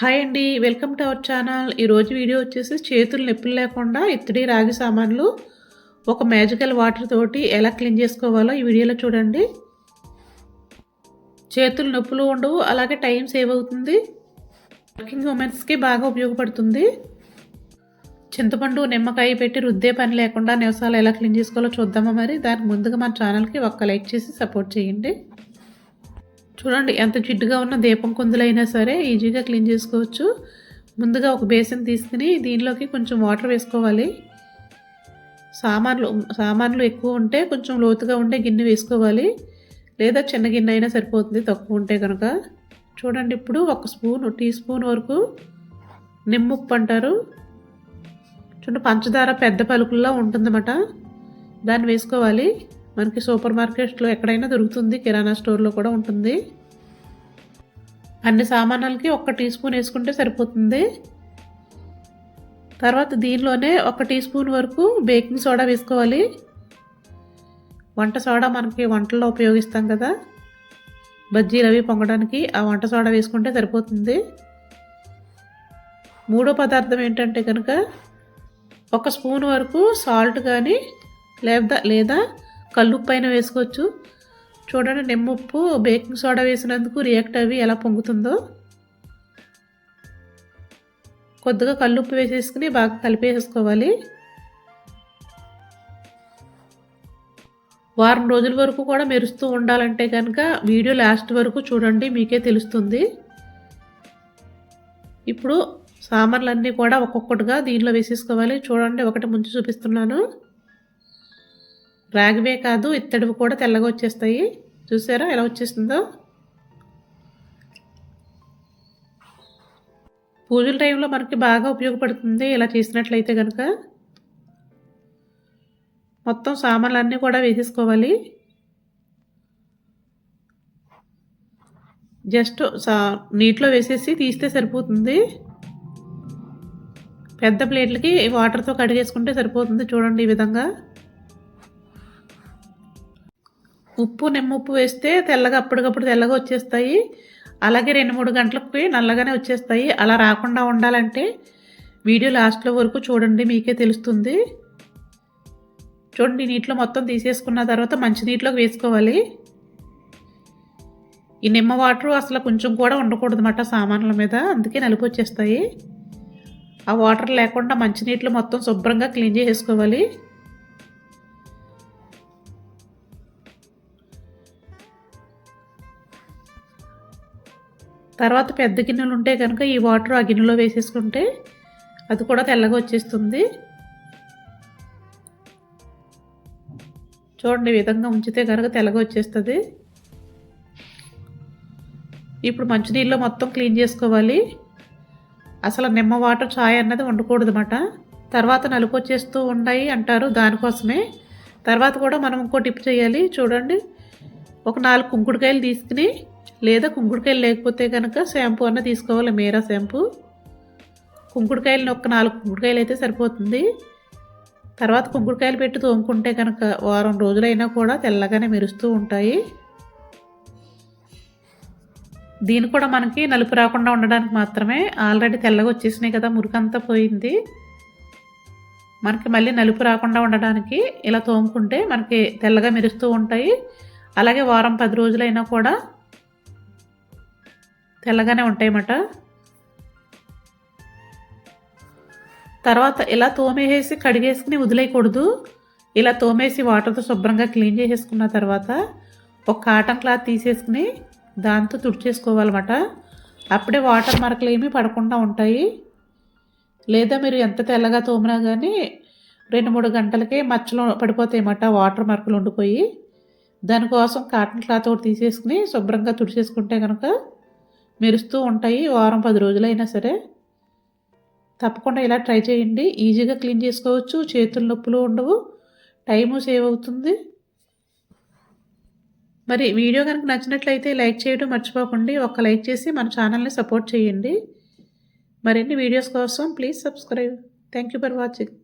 Hi అండి welcome to our channel ఈరోజు video వచ్చేసి చేతులు నొప్పులు లేకుండా ఇత్తడి రాగి సామాన్లు ఒక మ్యాజికల్ వాటర్ తోటి ఎలా క్లీన్ చేసుకోవాలో ఈ వీడియోలో చూడండి. చేతులు నొప్పులు ఉండవు అలాగే టైం సేవ్ అవుతుంది. వర్కింగ్ ఉమెన్స్కి బాగా ఉపయోగపడుతుంది. చింతపండు నిమ్మకాయ పెట్టి రుద్దే పని లేకుండా నివసాలు ఎలా క్లీన్ చేసుకోవాలో చూద్దామా మరి. దానికి ముందుగా మన ఛానల్కి ఒక్క లైక్ చేసి సపోర్ట్ చేయండి. చూడండి ఎంత జిడ్డుగా ఉన్న దీపం కుందులైనా సరే ఈజీగా క్లీన్ చేసుకోవచ్చు. ముందుగా ఒక బేసిన్ తీసుకుని దీనిలోకి కొంచెం వాటర్ వేసుకోవాలి. సామాన్లు సామాన్లు ఎక్కువ ఉంటే కొంచెం లోతుగా ఉంటే గిన్నె వేసుకోవాలి. లేదా చిన్న గిన్నె అయినా సరిపోతుంది తక్కువ ఉంటే కనుక చూడండి ఇప్పుడు ఒక స్పూన్ టీ స్పూన్ వరకు నిమ్ముప్పు అంటారు. చూడండి పంచదార పెద్ద పలుకుల్లో ఉంటుందన్నమాట. దాన్ని వేసుకోవాలి. మనకి సూపర్ మార్కెట్లో ఎక్కడైనా దొరుకుతుంది కిరాణా స్టోర్లో కూడా ఉంటుంది. అన్ని సామానాలకి ఒక టీ స్పూన్ వేసుకుంటే సరిపోతుంది. తర్వాత దీనిలోనే ఒక టీ స్పూన్ వరకు బేకింగ్ సోడా వేసుకోవాలి. వంట సోడా మనకి వంటల్లో ఉపయోగిస్తాం కదా. బజ్జీలు అవి పొంగడానికి ఆ వంట సోడా వేసుకుంటే సరిపోతుంది. మూడో పదార్థం ఏంటంటే కనుక ఒక స్పూన్ వరకు సాల్ట్ కానీ లేదా లేదా కల్లుప్పు అయినా వేసుకోవచ్చు. చూడండి నిమ్మప్పు బేకింగ్ సోడా వేసినందుకు రియాక్ట్ అవి ఎలా పొంగుతుందో. కొద్దిగా కల్లుప్పు వేసేసుకుని బాగా కలిపేసుకోవాలి వారం రోజుల వరకు కూడా మెరుస్తూ ఉండాలంటే కనుక వీడియో లాస్ట్ వరకు చూడండి మీకే తెలుస్తుంది. ఇప్పుడు సామాన్లన్నీ కూడా ఒక్కొక్కటిగా దీనిలో వేసేసుకోవాలి. చూడండి ఒకటి ముంచి చూపిస్తున్నాను. రాగివే కాదు ఇత్తడివి కూడా తెల్లగా వచ్చేస్తాయి. చూసారా ఎలా వచ్చేస్తుందో? పూజల టైంలో మనకి బాగా ఉపయోగపడుతుంది ఇలా చేసినట్లయితే కనుక మొత్తం సామాన్లు అన్నీ కూడా వేసేసుకోవాలి. జస్ట్ సా నీటిలో వేసేసి తీస్తే సరిపోతుంది. పెద్ద ప్లేట్లకి వాటర్తో కడిగేసుకుంటే సరిపోతుంది చూడండి ఈ విధంగా. ఉప్పు నిమ్మప్పు వేస్తే తెల్లగా అప్పటికప్పుడు తెల్లగా వచ్చేస్తాయి. అలాగే రెండు మూడు గంటలకు నల్లగానే వచ్చేస్తాయి. అలా రాకుండా ఉండాలంటే వీడియో లాస్ట్లో వరకు చూడండి మీకే తెలుస్తుంది. చూడండి నీటిలో మొత్తం తీసేసుకున్న తర్వాత మంచినీటిలోకి వేసుకోవాలి. ఈ నిమ్మ వాటర్ అసలు కొంచెం కూడా ఉండకూడదు అన్నమాట సామాన్ల మీద అందుకే నలుపు వచ్చేస్తాయి. ఆ వాటర్ లేకుండా మంచినీటిలో మొత్తం శుభ్రంగా క్లీన్ చేసేసుకోవాలి. తర్వాత పెద్ద గిన్నెలు ఉంటే కనుక ఈ వాటర్ ఆ గిన్నెలో వేసేసుకుంటే అది కూడా తెల్లగా వచ్చేస్తుంది. చూడండి విధంగా ఉంచితే కనుక తెల్లగా వచ్చేస్తుంది. ఇప్పుడు మంచినీళ్ళు మొత్తం క్లీన్ చేసుకోవాలి. అసలు నిమ్మ వాటర్ ఛాయ్ అన్నది ఉండకూడదన్నమాట తర్వాత నలుపు వచ్చేస్తూ ఉన్నాయి అంటారు దానికోసమే. తర్వాత కూడా మనం ఇంకో టిప్ చేయాలి. చూడండి ఒక నాలుగు కుంకుడుకాయలు తీసుకుని లేదా కుంకుడుకాయలు లేకపోతే కనుక షాంపూ అన్న తీసుకోవాలి. మీరా షాంపూ. కుంకుడుకాయలు ఒక నాలుగు కుంకుడుకాయలు అయితే సరిపోతుంది. తర్వాత కుంకుడుకాయలు పెట్టి తోముకుంటే కనుక వారం రోజులైనా కూడా తెల్లగానే మెరుస్తూ ఉంటాయి. దీని కూడా మనకి నలుపు రాకుండా ఉండడానికి మాత్రమే ఆల్రెడీ తెల్లగా వచ్చేసినాయి కదా మురికంతా పోయింది. మనకి మళ్ళీ నలుపు రాకుండా ఉండడానికి ఇలా తోముకుంటే మనకి తెల్లగా మెరుస్తూ ఉంటాయి. అలాగే వారం పది రోజులైనా కూడా తెల్లగానే ఉంటాయన్నమాట. తర్వాత ఇలా తోమేసి కడిగేసుకుని వదిలేయకూడదు. ఇలా తోమేసి వాటర్తో శుభ్రంగా క్లీన్ చేసేసుకున్న తర్వాత ఒక కాటన్ క్లాత్ తీసేసుకుని దాంతో తుడిచేసుకోవాలన్నమాట. అప్పుడే వాటర్ మరకలు ఏమీ పడకుండా ఉంటాయి. లేదా మీరు ఎంత తెల్లగా తోమినా కానీ రెండు మూడు గంటలకే మచ్చలు పడిపోతాయన్నమాట వాటర్ మరకలు ఉండిపోయి. దానికోసం కాటన్ క్లాత్ ఒకటి తీసేసుకుని శుభ్రంగా తుడిచేసుకుంటే కనుక మెరుస్తూ ఉంటాయి. వారం పది రోజులైనా సరే తప్పకుండా ఇలా ట్రై చేయండి. ఈజీగా క్లీన్ చేసుకోవచ్చు. చేతుల నొప్పులు ఉండవు. టైము సేవ్ అవుతుంది. మరి వీడియో కనుక నచ్చినట్లయితే లైక్ చేయడం మర్చిపోకండి. ఒక లైక్ చేసి మన ఛానల్ని సపోర్ట్ చేయండి. మరిన్ని వీడియోస్ కోసం please subscribe. Thank you for watching.